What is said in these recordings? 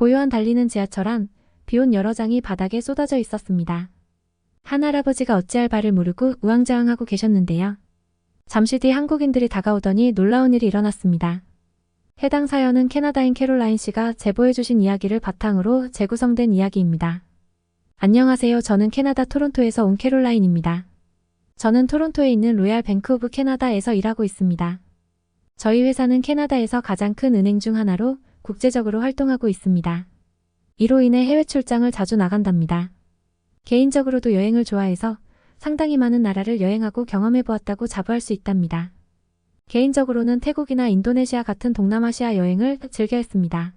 고요한 달리는 지하철 안 비온 여러 장이 바닥에 쏟아져 있었습니다. 한 할아버지가 어찌할 바를 모르고 우왕좌왕하고 계셨는데요. 잠시 뒤 한국인들이 다가오더니 놀라운 일이 일어났습니다. 해당 사연은 캐나다인 캐롤라인 씨가 제보해주신 이야기를 바탕으로 재구성된 이야기입니다. 안녕하세요. 저는 캐나다 토론토에서 온 캐롤라인입니다. 저는 토론토에 있는 로얄 뱅크 오브 캐나다에서 일하고 있습니다. 저희 회사는 캐나다에서 가장 큰 은행 중 하나로 국제적으로 활동하고 있습니다. 이로 인해 해외 출장을 자주 나간답니다. 개인적으로도 여행을 좋아해서 상당히 많은 나라를 여행하고 경험해 보았다고 자부할 수 있답니다. 개인적으로는 태국이나 인도네시아 같은 동남아시아 여행을 즐겨 했습니다.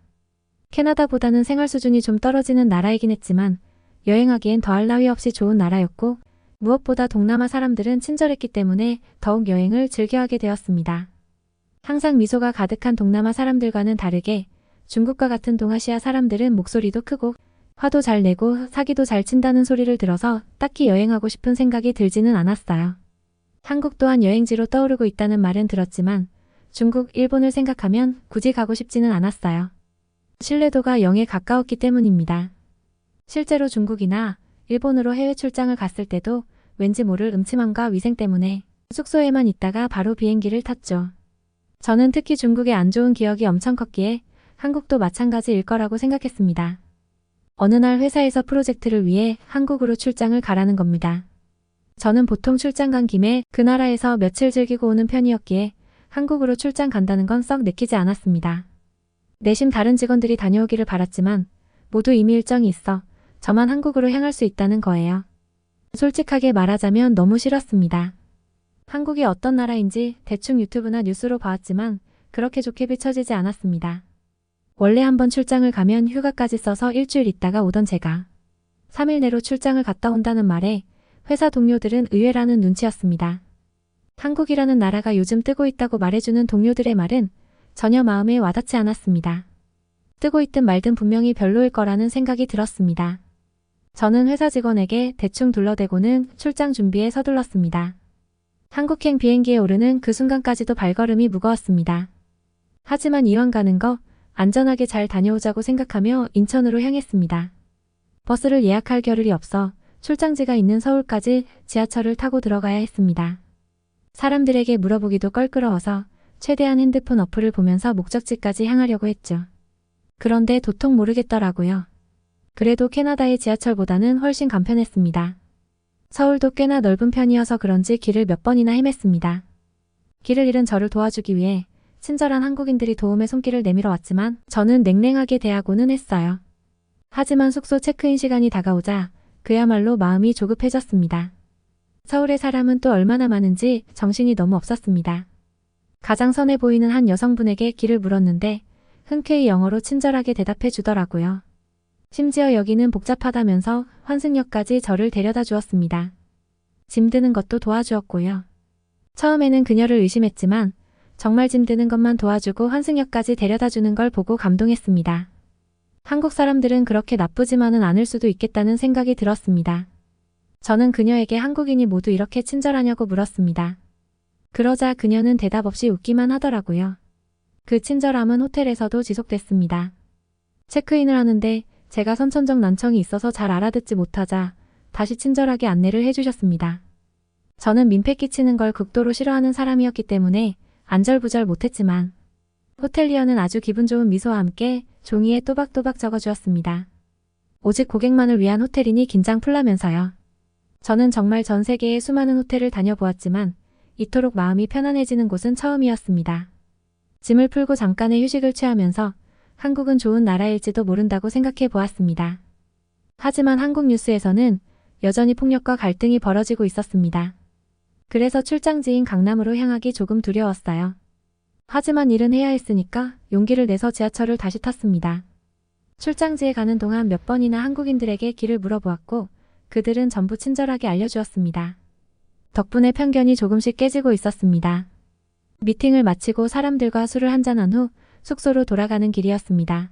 캐나다보다는 생활 수준이 좀 떨어지는 나라이긴 했지만 여행하기엔 더할 나위 없이 좋은 나라였고 무엇보다 동남아 사람들은 친절했기 때문에 더욱 여행을 즐겨하게 되었습니다. 항상 미소가 가득한 동남아 사람들과는 다르게 중국과 같은 동아시아 사람들은 목소리도 크고 화도 잘 내고 사기도 잘 친다는 소리를 들어서 딱히 여행하고 싶은 생각이 들지는 않았어요. 한국 또한 여행지로 떠오르고 있다는 말은 들었지만 중국, 일본을 생각하면 굳이 가고 싶지는 않았어요. 신뢰도가 0에 가까웠기 때문입니다. 실제로 중국이나 일본으로 해외 출장을 갔을 때도 왠지 모를 음침함과 위생 때문에 숙소에만 있다가 바로 비행기를 탔죠. 저는 특히 중국의 안 좋은 기억이 엄청 컸기에 한국도 마찬가지일 거라고 생각했습니다. 어느 날 회사에서 프로젝트를 위해 한국으로 출장을 가라는 겁니다. 저는 보통 출장 간 김에 그 나라에서 며칠 즐기고 오는 편이었기에 한국으로 출장 간다는 건썩 내키지 않았습니다. 내심 다른 직원들이 다녀오기를 바랐지만 모두 이미 일정이 있어 저만 한국으로 향할 수 있다는 거예요. 솔직하게 말하자면 너무 싫었습니다. 한국이 어떤 나라인지 대충 유튜브나 뉴스로 봐왔지만 그렇게 좋게 비춰지지 않았습니다. 원래 한번 출장을 가면 휴가까지 써서 일주일 있다가 오던 제가 3일 내로 출장을 갔다 온다는 말에 회사 동료들은 의외라는 눈치였습니다. 한국이라는 나라가 요즘 뜨고 있다고 말해주는 동료들의 말은 전혀 마음에 와닿지 않았습니다. 뜨고 있든 말든 분명히 별로일 거라는 생각이 들었습니다. 저는 회사 직원에게 대충 둘러대고는 출장 준비에 서둘렀습니다. 한국행 비행기에 오르는 그 순간까지도 발걸음이 무거웠습니다. 하지만 이왕 가는 거 안전하게 잘 다녀오자고 생각하며 인천으로 향했습니다. 버스를 예약할 겨를이 없어 출장지가 있는 서울까지 지하철을 타고 들어가야 했습니다. 사람들에게 물어보기도 껄끄러워서 최대한 핸드폰 어플을 보면서 목적지까지 향하려고 했죠. 그런데 도통 모르겠더라고요. 그래도 캐나다의 지하철보다는 훨씬 간편했습니다. 서울도 꽤나 넓은 편이어서 그런지 길을 몇 번이나 헤맸습니다. 길을 잃은 저를 도와주기 위해 친절한 한국인들이 도움의 손길을 내밀어 왔지만 저는 냉랭하게 대하고는 했어요. 하지만 숙소 체크인 시간이 다가오자 그야말로 마음이 조급해졌습니다. 서울의 사람은 또 얼마나 많은지 정신이 너무 없었습니다. 가장 선해 보이는 한 여성분에게 길을 물었는데 흔쾌히 영어로 친절하게 대답해 주더라고요. 심지어 여기는 복잡하다면서 환승역까지 저를 데려다 주었습니다. 짐 드는 것도 도와주었고요. 처음에는 그녀를 의심했지만 정말 짐 드는 것만 도와주고 환승역까지 데려다 주는 걸 보고 감동했습니다. 한국 사람들은 그렇게 나쁘지만은 않을 수도 있겠다는 생각이 들었습니다. 저는 그녀에게 한국인이 모두 이렇게 친절하냐고 물었습니다. 그러자 그녀는 대답 없이 웃기만 하더라고요. 그 친절함은 호텔에서도 지속됐습니다. 체크인을 하는데 제가 선천적 난청이 있어서 잘 알아듣지 못하자 다시 친절하게 안내를 해주셨습니다. 저는 민폐 끼치는 걸 극도로 싫어하는 사람이었기 때문에 안절부절 못했지만 호텔리어는 아주 기분 좋은 미소와 함께 종이에 또박또박 적어주었습니다. 오직 고객만을 위한 호텔이니 긴장 풀라면서요. 저는 정말 전 세계의 수많은 호텔을 다녀보았지만 이토록 마음이 편안해지는 곳은 처음이었습니다. 짐을 풀고 잠깐의 휴식을 취하면서 한국은 좋은 나라일지도 모른다고 생각해 보았습니다. 하지만 한국 뉴스에서는 여전히 폭력과 갈등이 벌어지고 있었습니다. 그래서 출장지인 강남으로 향하기 조금 두려웠어요. 하지만 일은 해야 했으니까 용기를 내서 지하철을 다시 탔습니다. 출장지에 가는 동안 몇 번이나 한국인들에게 길을 물어보았고 그들은 전부 친절하게 알려주었습니다. 덕분에 편견이 조금씩 깨지고 있었습니다. 미팅을 마치고 사람들과 술을 한잔한 후 숙소로 돌아가는 길이었습니다.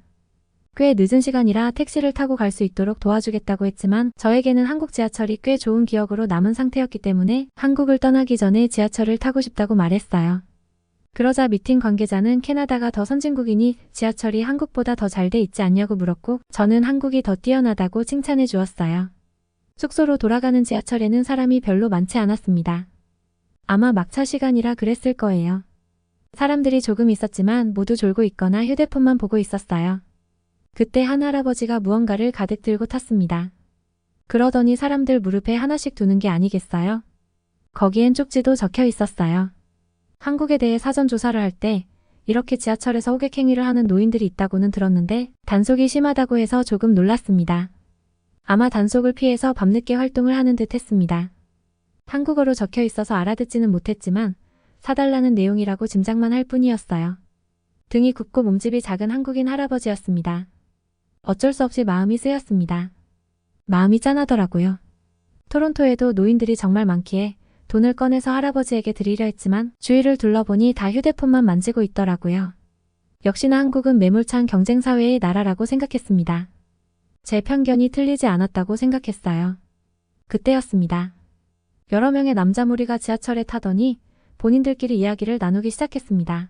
꽤 늦은 시간이라 택시를 타고 갈 수 있도록 도와주겠다고 했지만 저에게는 한국 지하철이 꽤 좋은 기억으로 남은 상태였기 때문에 한국을 떠나기 전에 지하철을 타고 싶다고 말했어요. 그러자 미팅 관계자는 캐나다가 더 선진국이니 지하철이 한국보다 더 잘 돼 있지 않냐고 물었고 저는 한국이 더 뛰어나다고 칭찬해 주었어요. 숙소로 돌아가는 지하철에는 사람이 별로 많지 않았습니다. 아마 막차 시간이라 그랬을 거예요. 사람들이 조금 있었지만 모두 졸고 있거나 휴대폰만 보고 있었어요. 그때 한 할아버지가 무언가를 가득 들고 탔습니다. 그러더니 사람들 무릎에 하나씩 두는 게 아니겠어요? 거기엔 쪽지도 적혀 있었어요. 한국에 대해 사전 조사를 할 때 이렇게 지하철에서 호객행위를 하는 노인들이 있다고는 들었는데 단속이 심하다고 해서 조금 놀랐습니다. 아마 단속을 피해서 밤늦게 활동을 하는 듯 했습니다. 한국어로 적혀 있어서 알아듣지는 못했지만 사달라는 내용이라고 짐작만 할 뿐이었어요. 등이 굽고 몸집이 작은 한국인 할아버지였습니다. 어쩔 수 없이 마음이 쓰였습니다. 마음이 짠하더라고요. 토론토에도 노인들이 정말 많기에 돈을 꺼내서 할아버지에게 드리려 했지만 주위를 둘러보니 다 휴대폰만 만지고 있더라고요. 역시나 한국은 매몰찬 경쟁사회의 나라라고 생각했습니다. 제 편견이 틀리지 않았다고 생각했어요. 그때였습니다. 여러 명의 남자 무리가 지하철에 타더니 본인들끼리 이야기를 나누기 시작했습니다.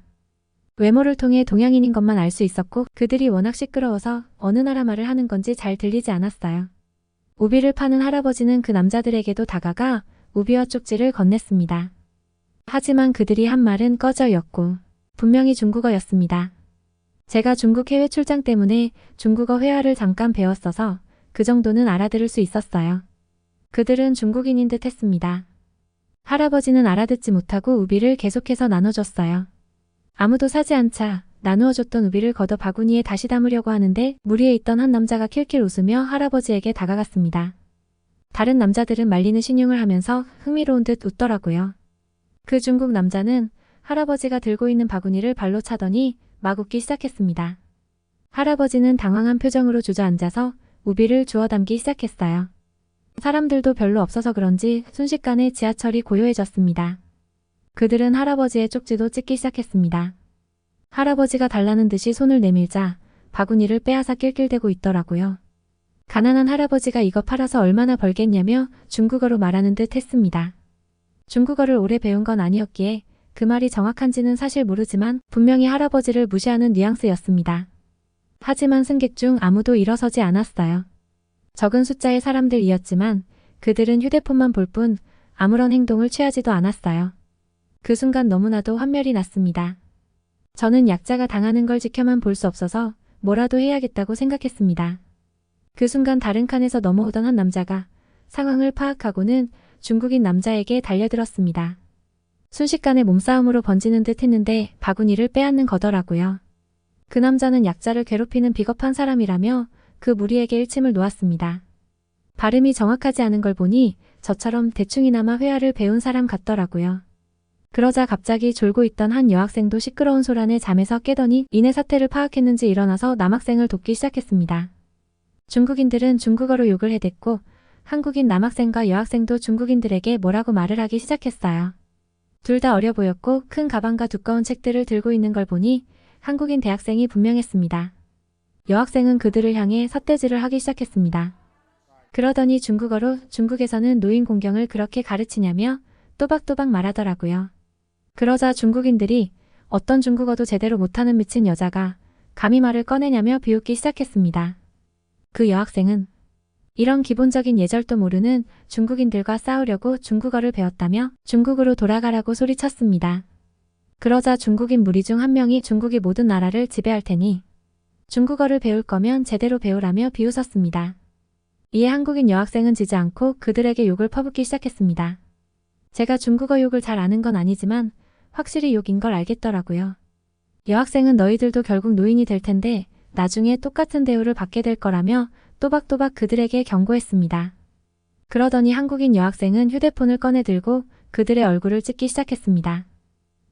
외모를 통해 동양인인 것만 알 수 있었고 그들이 워낙 시끄러워서 어느 나라 말을 하는 건지 잘 들리지 않았어요. 우비를 파는 할아버지는 그 남자들에게도 다가가 우비와 쪽지를 건넸습니다. 하지만 그들이 한 말은 꺼져였고 분명히 중국어였습니다. 제가 중국 해외 출장 때문에 중국어 회화를 잠깐 배웠어서 그 정도는 알아들을 수 있었어요. 그들은 중국인인 듯 했습니다. 할아버지는 알아듣지 못하고 우비를 계속해서 나눠줬어요. 아무도 사지 않자 나누어줬던 우비를 걷어 바구니에 다시 담으려고 하는데 무리에 있던 한 남자가 킬킬 웃으며 할아버지에게 다가갔습니다. 다른 남자들은 말리는 신용을 하면서 흥미로운 듯 웃더라고요. 그 중국 남자는 할아버지가 들고 있는 바구니를 발로 차더니 막 웃기 시작했습니다. 할아버지는 당황한 표정으로 주저앉아서 우비를 주워 담기 시작했어요. 사람들도 별로 없어서 그런지 순식간에 지하철이 고요해졌습니다. 그들은 할아버지의 쪽지도 찍기 시작했습니다. 할아버지가 달라는 듯이 손을 내밀자 바구니를 빼앗아 낄낄대고 있더라고요. 가난한 할아버지가 이거 팔아서 얼마나 벌겠냐며 중국어로 말하는 듯 했습니다. 중국어를 오래 배운 건 아니었기에 그 말이 정확한지는 사실 모르지만 분명히 할아버지를 무시하는 뉘앙스였습니다. 하지만 승객 중 아무도 일어서지 않았어요. 적은 숫자의 사람들이었지만 그들은 휴대폰만 볼 뿐 아무런 행동을 취하지도 않았어요. 그 순간 너무나도 환멸이 났습니다. 저는 약자가 당하는 걸 지켜만 볼 수 없어서 뭐라도 해야겠다고 생각했습니다. 그 순간 다른 칸에서 넘어오던 한 남자가 상황을 파악하고는 중국인 남자에게 달려들었습니다. 순식간에 몸싸움으로 번지는 듯 했는데 바구니를 빼앗는 거더라고요. 그 남자는 약자를 괴롭히는 비겁한 사람이라며 그 무리에게 일침을 놓았습니다. 발음이 정확하지 않은 걸 보니 저처럼 대충이나마 회화를 배운 사람 같더라고요. 그러자 갑자기 졸고 있던 한 여학생도 시끄러운 소란에 잠에서 깨더니 이내 사태를 파악했는지 일어나서 남학생을 돕기 시작했습니다. 중국인들은 중국어로 욕을 해댔고 한국인 남학생과 여학생도 중국인들에게 뭐라고 말을 하기 시작했어요. 둘 다 어려 보였고 큰 가방과 두꺼운 책들을 들고 있는 걸 보니 한국인 대학생이 분명했습니다. 여학생은 그들을 향해 삿대질을 하기 시작했습니다. 그러더니 중국어로 중국에서는 노인 공경을 그렇게 가르치냐며 또박또박 말하더라고요. 그러자 중국인들이 어떤 중국어도 제대로 못하는 미친 여자가 감히 말을 꺼내냐며 비웃기 시작했습니다. 그 여학생은 이런 기본적인 예절도 모르는 중국인들과 싸우려고 중국어를 배웠다며 중국으로 돌아가라고 소리쳤습니다. 그러자 중국인 무리 중 한 명이 중국이 모든 나라를 지배할 테니 중국어를 배울 거면 제대로 배우라며 비웃었습니다. 이에 한국인 여학생은 지지 않고 그들에게 욕을 퍼붓기 시작했습니다. 제가 중국어 욕을 잘 아는 건 아니지만 확실히 욕인 걸 알겠더라고요. 여학생은 너희들도 결국 노인이 될 텐데 나중에 똑같은 대우를 받게 될 거라며 또박또박 그들에게 경고했습니다. 그러더니 한국인 여학생은 휴대폰을 꺼내 들고 그들의 얼굴을 찍기 시작했습니다.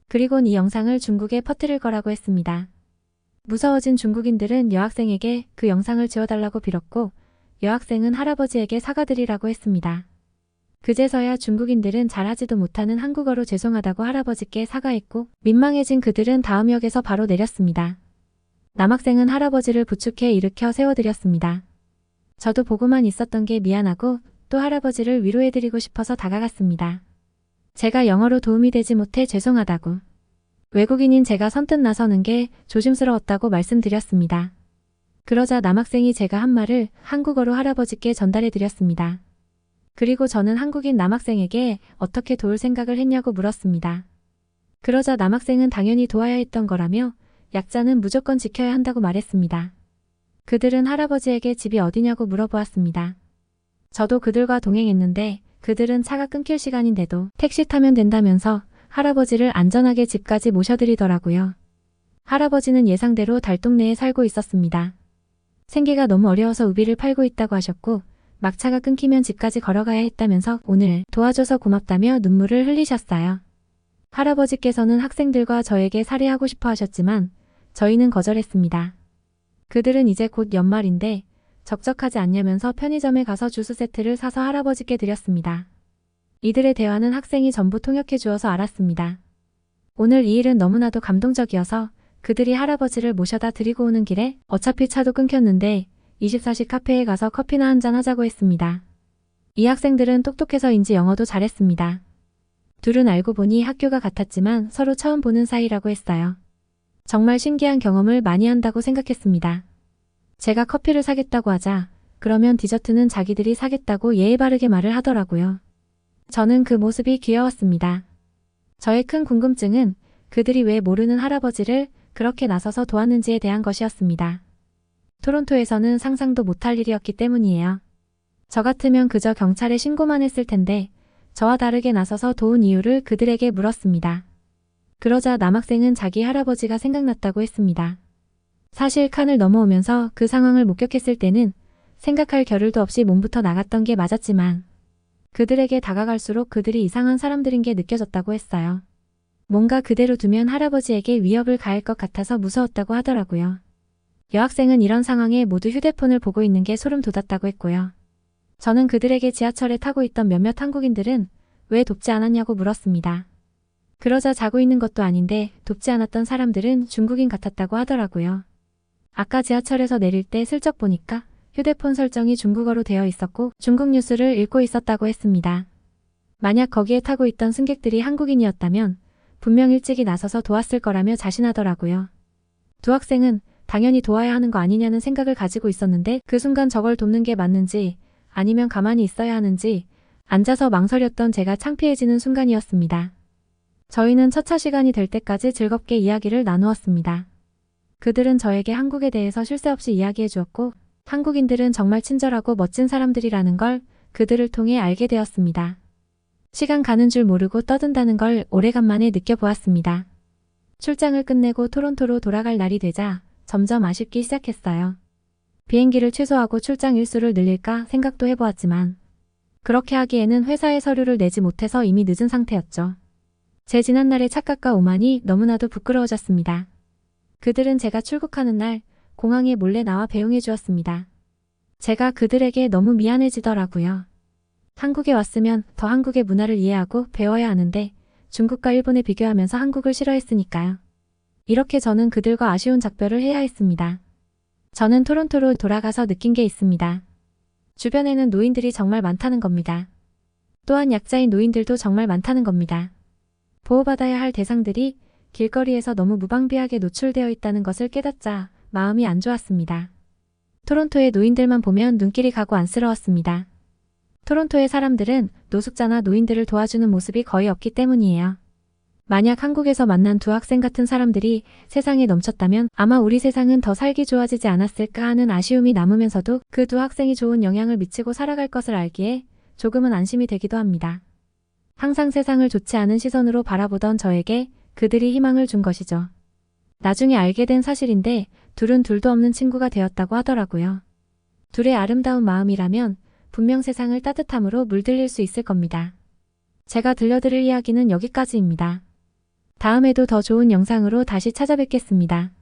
그리곤 이 영상을 중국에 퍼뜨릴 거라고 했습니다. 무서워진 중국인들은 여학생에게 그 영상을 지워달라고 빌었고 여학생은 할아버지에게 사과드리라고 했습니다. 그제서야 중국인들은 잘하지도 못하는 한국어로 죄송하다고 할아버지께 사과했고 민망해진 그들은 다음 역에서 바로 내렸습니다. 남학생은 할아버지를 부축해 일으켜 세워드렸습니다. 저도 보고만 있었던 게 미안하고 또 할아버지를 위로해드리고 싶어서 다가갔습니다. 제가 영어로 도움이 되지 못해 죄송하다고. 외국인인 제가 선뜻 나서는 게 조심스러웠다고 말씀드렸습니다. 그러자 남학생이 제가 한 말을 한국어로 할아버지께 전달해 드렸습니다. 그리고 저는 한국인 남학생에게 어떻게 도울 생각을 했냐고 물었습니다. 그러자 남학생은 당연히 도와야 했던 거라며 약자는 무조건 지켜야 한다고 말했습니다. 그들은 할아버지에게 집이 어디냐고 물어보았습니다. 저도 그들과 동행했는데 그들은 차가 끊길 시간인데도 택시 타면 된다면서 할아버지를 안전하게 집까지 모셔드리더라고요. 할아버지는 예상대로 달동네에 살고 있었습니다. 생계가 너무 어려워서 우비를 팔고 있다고 하셨고 막차가 끊기면 집까지 걸어가야 했다면서 오늘 도와줘서 고맙다며 눈물을 흘리셨어요. 할아버지께서는 학생들과 저에게 살해하고 싶어 하셨지만 저희는 거절했습니다. 그들은 이제 곧 연말인데 적적하지 않냐면서 편의점에 가서 주스 세트를 사서 할아버지께 드렸습니다. 이들의 대화는 학생이 전부 통역해 주어서 알았습니다. 오늘 이 일은 너무나도 감동적이어서 그들이 할아버지를 모셔다 드리고 오는 길에 어차피 차도 끊겼는데 24시 카페에 가서 커피나 한잔 하자고 했습니다. 이 학생들은 똑똑해서인지 영어도 잘했습니다. 둘은 알고 보니 학교가 같았지만 서로 처음 보는 사이라고 했어요. 정말 신기한 경험을 많이 한다고 생각했습니다. 제가 커피를 사겠다고 하자 그러면 디저트는 자기들이 사겠다고 예의 바르게 말을 하더라고요. 저는 그 모습이 귀여웠습니다. 저의 큰 궁금증은 그들이 왜 모르는 할아버지를 그렇게 나서서 도왔는지에 대한 것이었습니다. 토론토에서는 상상도 못할 일이었기 때문이에요. 저 같으면 그저 경찰에 신고만 했을 텐데 저와 다르게 나서서 도운 이유를 그들에게 물었습니다. 그러자 남학생은 자기 할아버지가 생각났다고 했습니다. 사실 칸을 넘어오면서 그 상황을 목격했을 때는 생각할 겨를도 없이 몸부터 나갔던 게 맞았지만 그들에게 다가갈수록 그들이 이상한 사람들인 게 느껴졌다고 했어요. 뭔가 그대로 두면 할아버지에게 위협을 가할 것 같아서 무서웠다고 하더라고요. 여학생은 이런 상황에 모두 휴대폰을 보고 있는 게 소름 돋았다고 했고요. 저는 그들에게 지하철에 타고 있던 몇몇 한국인들은 왜 돕지 않았냐고 물었습니다. 그러자 자고 있는 것도 아닌데 돕지 않았던 사람들은 중국인 같았다고 하더라고요. 아까 지하철에서 내릴 때 슬쩍 보니까 휴대폰 설정이 중국어로 되어 있었고 중국 뉴스를 읽고 있었다고 했습니다. 만약 거기에 타고 있던 승객들이 한국인이었다면 분명 일찍이 나서서 도왔을 거라며 자신하더라고요. 두 학생은 당연히 도와야 하는 거 아니냐는 생각을 가지고 있었는데 그 순간 저걸 돕는 게 맞는지 아니면 가만히 있어야 하는지 앉아서 망설였던 제가 창피해지는 순간이었습니다. 저희는 첫차 시간이 될 때까지 즐겁게 이야기를 나누었습니다. 그들은 저에게 한국에 대해서 쉴 새 없이 이야기해 주었고 한국인들은 정말 친절하고 멋진 사람들이라는 걸 그들을 통해 알게 되었습니다. 시간 가는 줄 모르고 떠든다는 걸 오래간만에 느껴보았습니다. 출장을 끝내고 토론토로 돌아갈 날이 되자 점점 아쉽기 시작했어요. 비행기를 취소하고 출장 일수를 늘릴까 생각도 해보았지만 그렇게 하기에는 회사에 서류를 내지 못해서 이미 늦은 상태였죠. 제 지난날의 착각과 오만이 너무나도 부끄러워졌습니다. 그들은 제가 출국하는 날 공항에 몰래 나와 배웅해 주었습니다. 제가 그들에게 너무 미안해지더라고요. 한국에 왔으면 더 한국의 문화를 이해하고 배워야 하는데 중국과 일본에 비교하면서 한국을 싫어했으니까요. 이렇게 저는 그들과 아쉬운 작별을 해야 했습니다. 저는 토론토로 돌아가서 느낀 게 있습니다. 주변에는 노인들이 정말 많다는 겁니다. 또한 약자인 노인들도 정말 많다는 겁니다. 보호받아야 할 대상들이 길거리에서 너무 무방비하게 노출되어 있다는 것을 깨닫자 마음이 안 좋았습니다. 토론토의 노인들만 보면 눈길이 가고 안쓰러웠습니다. 토론토의 사람들은 노숙자나 노인들을 도와주는 모습이 거의 없기 때문이에요. 만약 한국에서 만난 두 학생 같은 사람들이 세상에 넘쳤다면 아마 우리 세상은 더 살기 좋아지지 않았을까 하는 아쉬움이 남으면서도 그 두 학생이 좋은 영향을 미치고 살아갈 것을 알기에 조금은 안심이 되기도 합니다. 항상 세상을 좋지 않은 시선으로 바라보던 저에게 그들이 희망을 준 것이죠. 나중에 알게 된 사실인데 둘은 둘도 없는 친구가 되었다고 하더라고요. 둘의 아름다운 마음이라면 분명 세상을 따뜻함으로 물들일 수 있을 겁니다. 제가 들려드릴 이야기는 여기까지입니다. 다음에도 더 좋은 영상으로 다시 찾아뵙겠습니다.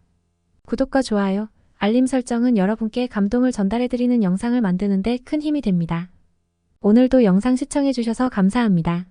구독과 좋아요, 알림 설정은 여러분께 감동을 전달해드리는 영상을 만드는 데 큰 힘이 됩니다. 오늘도 영상 시청해주셔서 감사합니다.